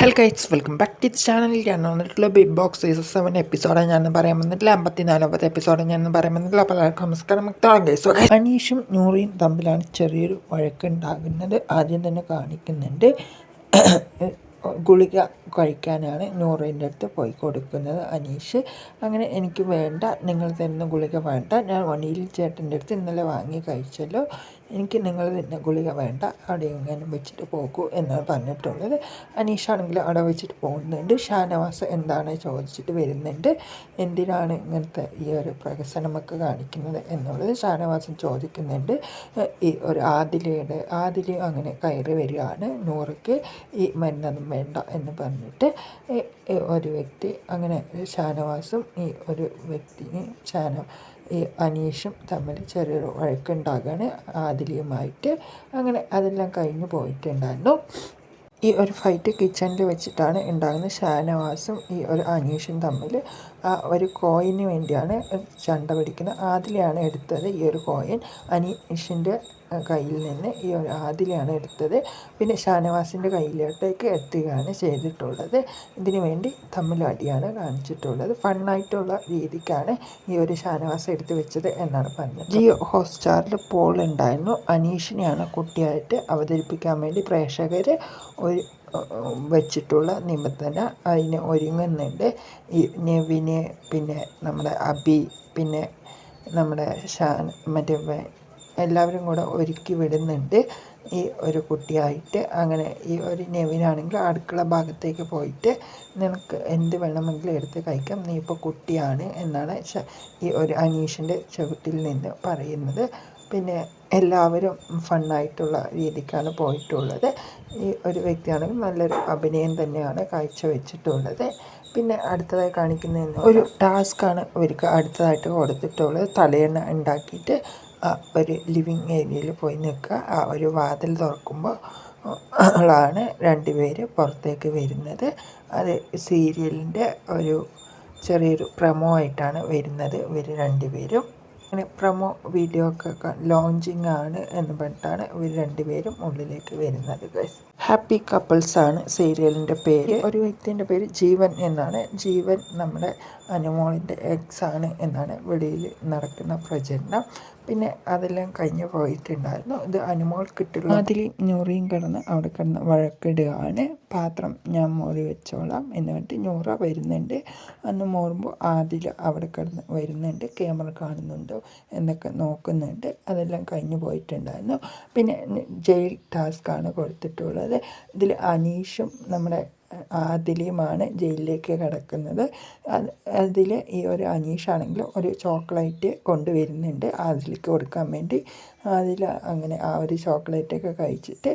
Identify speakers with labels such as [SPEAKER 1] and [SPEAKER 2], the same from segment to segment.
[SPEAKER 1] Hello guys welcome back to the ചാനലിൽ ഞാൻ വന്നിട്ടുള്ള Bigg Boss season seven episode ഞാൻ പറയാൻ വന്നിട്ടില്ല. അമ്പത്തി നാലാമത്തെ എപ്പിസോഡ് ഞാൻ പറയാൻ വന്നിട്ടില്ല. അപ്പോൾ എല്ലാവർക്കും നമസ്കാരം. ഗൈസ് അനീഷും നൂറിയും തമ്മിലാണ് ചെറിയൊരു വഴക്കുണ്ടാകുന്നത്. ആദ്യം തന്നെ കാണിക്കുന്നുണ്ട്. ഗുളിക കഴിക്കാനാണ് നൂറിന്റെ അടുത്ത് പോയി കൊടുക്കുന്നത് അനീഷ്. അങ്ങനെ എനിക്ക് വേണ്ട നിങ്ങൾ തരുന്ന ഗുളിക വേണ്ട. ഞാൻ വണ്ടിയിൽ ചേട്ടന്റെ അടുത്ത് ഇന്നലെ വാങ്ങി കഴിച്ചല്ലോ. എനിക്ക് നിങ്ങൾ തരുന്ന ഗുളിക വേണ്ട അവിടെ എങ്ങനെ വെച്ചിട്ട് പോകൂ എന്നാണ് പറഞ്ഞിട്ടുള്ളത്. അനീഷാണെങ്കിൽ അവിടെ വെച്ചിട്ട് പോകുന്നുണ്ട്. ഷാനവാസ് എന്താണ് ചോദിച്ചിട്ട് വരുന്നുണ്ട്. എന്തിനാണ് ഇങ്ങനത്തെ ഈ ഒരു പ്രകസനമൊക്കെ കാണിക്കുന്നത് എന്നുള്ളത് ഷാനവാസൻ ചോദിക്കുന്നുണ്ട്. ഈ ഒരു ആദിലയുടെ ആദില അങ്ങനെ കയറി വരികയാണ് നൂറയ്ക്ക് ഈ മരുന്നൊന്നും വേണ്ട എന്ന് പറഞ്ഞു പറഞ്ഞിട്ട് ഒരു വ്യക്തി അങ്ങനെ ഷാനവാസും ഈ ഒരു വ്യക്തിയും ഷാന ഈ അനീഷും തമ്മിൽ ചെറിയൊരു വഴക്കുണ്ടാകുകയാണ് ആദിലിയുമായിട്ട് അങ്ങനെ അതെല്ലാം കഴിഞ്ഞു പോയിട്ടുണ്ടായിരുന്നു. ഈ ഒരു ഫൈറ്റ് കിച്ചണിൽ വെച്ചിട്ടാണ് ഉണ്ടാകുന്നത്. ഷാനവാസും ഈ ഒരു അനീഷും തമ്മിൽ ആ ഒരു കോയിന് വേണ്ടിയാണ് ചണ്ട പിടിക്കുന്നത്. ആദിലെയാണ് എടുത്തത് ഈ ഒരു കോയിൻ അനീഷിന്റെ കയ്യിൽ നിന്ന് ഈ ഒരു ആദിലെയാണ് എടുത്തത്. പിന്നെ ഷാനവാസിന്റെ കയ്യിലോട്ടേക്ക് എത്തുകയാണ് ചെയ്തിട്ടുള്ളത്. ഇതിനു വേണ്ടി തമ്മിലടിയാണ് കാണിച്ചിട്ടുള്ളത്. ഫണ്ണായിട്ടുള്ള രീതിക്കാണ് ഈ ഒരു ഷാനവാസ് എടുത്തു വെച്ചത് എന്നാണ് പറഞ്ഞത് ജിയോ ഹോട്ട്സ്റ്റാറിൽ പോൾ ഉണ്ടായിരുന്നു. അനീഷിനെയാണ് കുട്ടിയായിട്ട് അവതരിപ്പിക്കാൻ വേണ്ടി പ്രേക്ഷകർ ഒരു വെച്ചിട്ടുള്ള നിബന്ധന അതിന് ഒരുങ്ങുന്നുണ്ട്. നെവിന് പിന്നെ നമ്മുടെ അബി പിന്നെ നമ്മുടെ ഷാൻ മറ്റേ എല്ലാവരും കൂടെ ഒരുക്കി വിടുന്നുണ്ട്. ഈ ഒരു കുട്ടിയായിട്ട് അങ്ങനെ ഈ ഒരു നെവിനാണെങ്കിൽ അടുക്കള ഭാഗത്തേക്ക് പോയിട്ട് നിനക്ക് എന്ത് വേണമെങ്കിലും എടുത്ത് കഴിക്കാം. നീ ഇപ്പോൾ കുട്ടിയാണ് എന്നാണ് ഈ ഒരു അനീഷിന്റെ ചവിട്ടിൽ നിന്ന് പറയുന്നത്. പിന്നെ എല്ലാവരും ഫണ്ണായിട്ടുള്ള രീതിക്കാണ് പോയിട്ടുള്ളത്. ഈ ഒരു വ്യക്തിയാണെങ്കിൽ നല്ലൊരു അഭിനയം തന്നെയാണ് കാഴ്ചവെച്ചിട്ടുള്ളത്. പിന്നെ അടുത്തതായി കാണിക്കുന്ന ഒരു ടാസ്ക്കാണ് അവർക്ക് അടുത്തതായിട്ട് കൊടുത്തിട്ടുള്ളത്. തലയെണ്ണ ഉണ്ടാക്കിയിട്ട് ഒരു ലിവിങ് ഏരിയയിൽ പോയി നിൽക്കുക. ആ ഒരു വാതിൽ തുറക്കുമ്പോൾ ാണ് രണ്ടുപേര് പുറത്തേക്ക് വരുന്നത്. അത് സീരിയലിന്റെ ഒരു ചെറിയൊരു പ്രമോ ആയിട്ടാണ് വരുന്നത് ഇവർ രണ്ടുപേരും അങ്ങനെ പ്രൊമോ വീഡിയോ ഒക്കെ ലോഞ്ചിങ് ആണ് എന്ന് പറഞ്ഞിട്ടാണ് ഇവർ രണ്ടുപേരും ഉള്ളിലേക്ക് വരുന്നത് ഗൈസ് ഹാപ്പി കപ്പിൾസ് ആണ് സീരിയലിന്റെ പേര്. ഒരു വ്യക്തിന്റെ പേര് ജീവൻ എന്നാണ്. ജീവൻ നമ്മുടെ അനുമോളിന്റെ എക്സ് ആണ് എന്നാണ് വെളിയിൽ നടക്കുന്ന പ്രചരണം. പിന്നെ അതെല്ലാം കഴിഞ്ഞ് പോയിട്ടുണ്ടായിരുന്നു. ഇത് അനുമോൾ കിട്ടുള്ള അതിൽ ഞൂറിയും കിടന്ന് അവിടെ കിടന്ന് വഴക്കിടുകയാണ്. പാത്രം ഞാൻ മോറി വെച്ചോളാം എന്ന് പറഞ്ഞിട്ട് ഞൂറ വരുന്നുണ്ട്. അന്ന് മോറുമ്പോൾ ആദിൽ അവിടെ കിടന്ന് വരുന്നുണ്ട്. ക്യാമറ കാണുന്നുണ്ടോ എന്നൊക്കെ നോക്കുന്നുണ്ട്. അതെല്ലാം കഴിഞ്ഞ് പോയിട്ടുണ്ടായിരുന്നു. പിന്നെ ജയിൽ ടാസ്ക് ആണ് കൊടുത്തിട്ടുള്ളത്. ഇതിൽ അനീഷും നമ്മുടെ ആദിലിയുമാണ് ജയിലിലേക്ക് കിടക്കുന്നത്. അതിൽ ഈ ഒരു അനീഷാണെങ്കിൽ ഒരു ചോക്ലേറ്റ് കൊണ്ടുവരുന്നുണ്ട് ആദിലിക്ക് കൊടുക്കാൻ വേണ്ടി. അതിൽ അങ്ങനെ ആ ഒരു ചോക്ലേറ്റൊക്കെ കഴിച്ചിട്ട്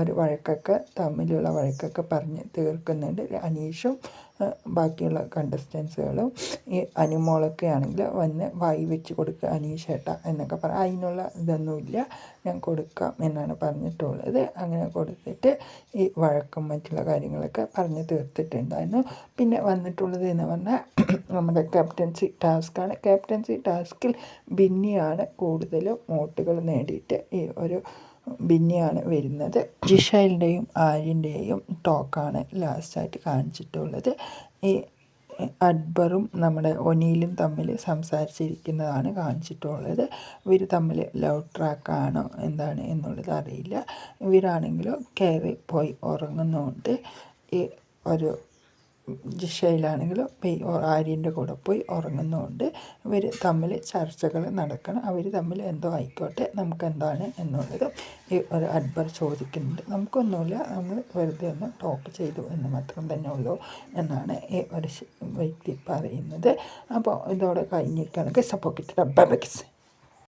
[SPEAKER 1] ഒരു വഴക്കൊക്കെ തമ്മിലുള്ള വഴക്കൊക്കെ പറഞ്ഞ് തീർക്കുന്നുണ്ട് അനീഷും. ബാക്കിയുള്ള കണ്ടസ്റ്റൻസുകളും ഈ അനുമോളൊക്കെ ആണെങ്കിൽ വന്ന് വായി വെച്ച് കൊടുക്കുക അനീഷേട്ട എന്നൊക്കെ പറ. അതിനുള്ള ഇതൊന്നുമില്ല ഞാൻ കൊടുക്കാം എന്നാണ് പറഞ്ഞിട്ടുള്ളത്. അങ്ങനെ കൊടുത്തിട്ട് ഈ വഴക്കും മറ്റുള്ള കാര്യങ്ങളൊക്കെ പറഞ്ഞ് തീർത്തിട്ടുണ്ടായിരുന്നു. പിന്നെ വന്നിട്ടുള്ളത് എന്ന് പറഞ്ഞാൽ നമ്മുടെ ക്യാപ്റ്റൻസി ടാസ്ക്കാണ് ക്യാപ്റ്റൻസി ടാസ്കിൽ ബിന്നിയാണ് കൂടുതലും വോട്ടുകൾ നേടിയിട്ട് ഈ ഒരു ബിന്നിയാണ് വരുന്നത്. ജിഷയിലുടെയും ആര്യന്റെയും ടോക്കാണ് ലാസ്റ്റായിട്ട് കാണിച്ചിട്ടുള്ളത്. ഈ അക്ബറും നമ്മുടെ ഒനിയിലും തമ്മിൽ സംസാരിച്ചിരിക്കുന്നതാണ് കാണിച്ചിട്ടുള്ളത്. ഇവർ തമ്മിൽ ലവ് ട്രാക്കാണോ എന്താണ് എന്നുള്ളത് അറിയില്ല. ഇവരാണെങ്കിലും കയറി പോയി ഉറങ്ങുന്നുണ്ട്. ഈ ഒരു ജിഷയിലാണെങ്കിലും ആര്യന്റെ കൂടെ പോയി ഉറങ്ങുന്നതുകൊണ്ട് ഇവർ തമ്മിൽ ചർച്ചകൾ നടക്കണം. അവർ തമ്മിൽ എന്തോ ആയിക്കോട്ടെ നമുക്ക് എന്താണ് എന്നുള്ളത് ഈ ഒരു അക്ബർ ചോദിക്കുന്നുണ്ട്. നമുക്കൊന്നുമില്ല നമ്മൾ വെറുതെ ഒന്ന് ടോക്ക് ചെയ്തു എന്ന് മാത്രം തന്നെ ഉള്ളൂ എന്നാണ് ഈ ഒരു വ്യക്തി പറയുന്നത്. അപ്പോൾ ഇതോടെ കഴിഞ്ഞിരിക്കുകയാണെങ്കിൽ സപ്പോർട്ട് ബൈ